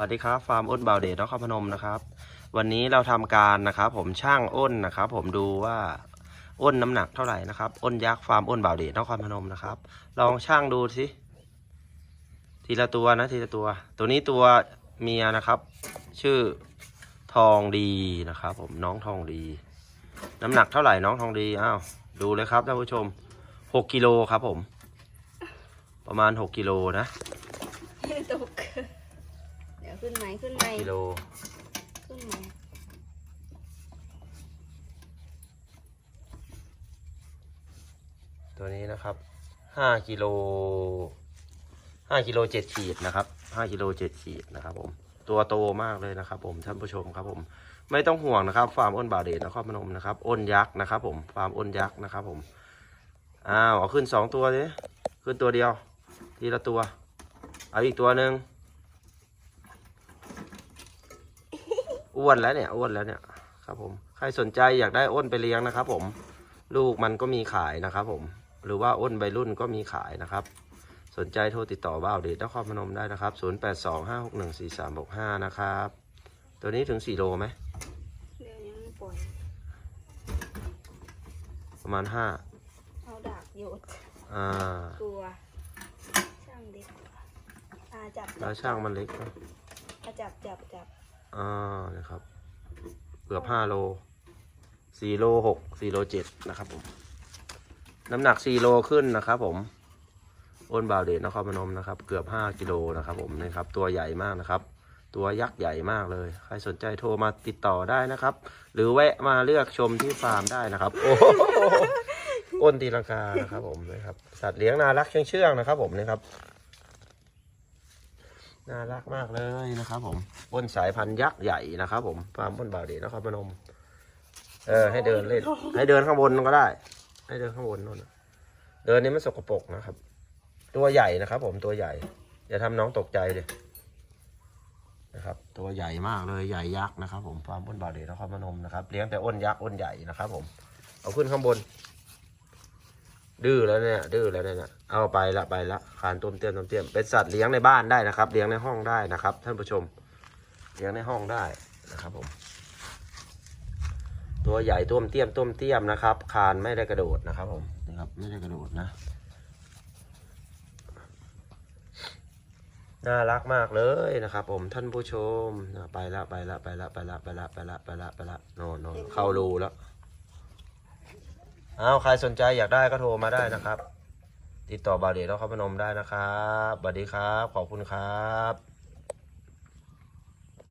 สวัสดีครับฟาร์มอ้นบาวเดชนครพนมนะครับ วันนี้เราทำการนะครับผมช่างอ้นนะครับ ผมดูว่าอ้นน้ำหนักเท่าไหร่นะครับอ้นยักษ์ฟาร์มอ้นบาวเดชนครพนมนะครับ ลองช่างดูสิทีละตัวนะทีละตัว ตัวนี้ตัวเมียนะครับ ชื่อทองดีนะครับ ผมน้องทองดี น้ำหนักเท่าไหร่น้องทองดีอ้าวดูเลยครับท่านผู้ชมหกกิโลครับผม ประมาณหกกิโลนะตก ดี๋ยวขึ้นไหมขึ้นไหมกิโลขึ้นไหมตัวนี้นะครับห้ากิโลห้ากิโลเจ็ดขีดนะครับห้ากิโลเจ็ดขีดนะครับผมตัวโตมากเลยนะครับ ผมท่านผู้ชมครับผม ไม่ต้องห่วงนะครับฟาร์มอ้นบาเดชนครพนมนะครับอ้นยักษ์นะครับ ผมฟาร์มอ้นยักษ์นะครับ ผมอ้าวเอาขึ้นสองตัวดิขึ้นตัวเดียว ทีละตัว เอาอีกตัวหนึ่ง อ้วนแล้วเนี่ยอ้วนแล้วเนี่ยครับผมใครสนใจอยากได้อ้นไปเลี้ยงนะครับ ผมลูกมันก็มีขายนะครับ ผมหรือว่าอ้นใบรุ่นก็มีขายนะครับ สนใจโทรติดต่อบ้าวเดชนครพนมได้นะครับ 0825614365 นะครับ ตัวนี้ถึง 4 โลไหมเดี๋ยวยังไม่ปล่อยประมาณ เอาดาบโยด5 อ่าตัว ช่างเด็กอาจับ แล้วช่างมันเล็กนะอาจับจับจับ อ่านะครับเกือบ5โล4โล6 4โล7นะครับผม น้ำหนัก4โลขึ้นนะครับผมอ้นบาวเดชนครพนมนะครับ เกือบ5กิโลนะครับผมนะครับ ตัวใหญ่มากนะครับ ตัวยักษ์ใหญ่มากเลย ใครสนใจโทรมาติดต่อได้นะครับ หรือแวะมาเลือกชมที่ฟาร์มได้นะครับ โอ้โหอ้นตีลังกานะครับผมนะครับ สัตว์เลี้ยงน่ารักเชื่องเชื่องๆนะครับผมนะครับ น่ารักมากเลยนะครับผมอ้นสายพันธุ์ยักษ์ใหญ่นะครับผมฟาร์มอ้นบาวเดชนครับพนม เออ ให้เดินเล่น ให้เดินข้างบนก็ได้ ให้เดินข้างบนนู่นนเดินนี้มันสกปรกนะครับ ตัวใหญ่นะครับ ผมตัวใหญ่อย่าทำน้องตกใจเลยนะครับ ตัวใหญ่มากเลยใหญ่ยักษ์นะครับ ผมฟาร์มอ้นบาวเดชนครพนมนะครับเลี้ยงแต่อ้นยักษ์อ้นใหญ่นะครับ ผม เอาขึ้นข้างบน ดื้อแล้วเนี่ยดื้อแล้วเนี่ยเอาไปละไปละคานต้มเตี้ยมต้มเตี้ยมเป็นสัตว์เลี้ยงในบ้านได้นะครับ เลี้ยงในห้องได้นะครับ ท่านผู้ชม เลี้ยงในห้องได้นะครับผม ตัวใหญ่ต้มเตี้ยมต้มเตี้ยมนะครับ คานไม่ได้กระโดดนะครับผมนะครับไม่ได้กระโดดนะน่ารักมากเลยนะครับ ผมท่านผู้ชมไปละไปละไปละไปละไปละไปละไปละไปละโนนโน่นเข้ารูแล้ว เอาใครสนใจอยากได้ก็โทรมาได้นะครับ ติดต่อบาเดชนครพนมได้นะครับสวัสดีครับ ขอบคุณครับ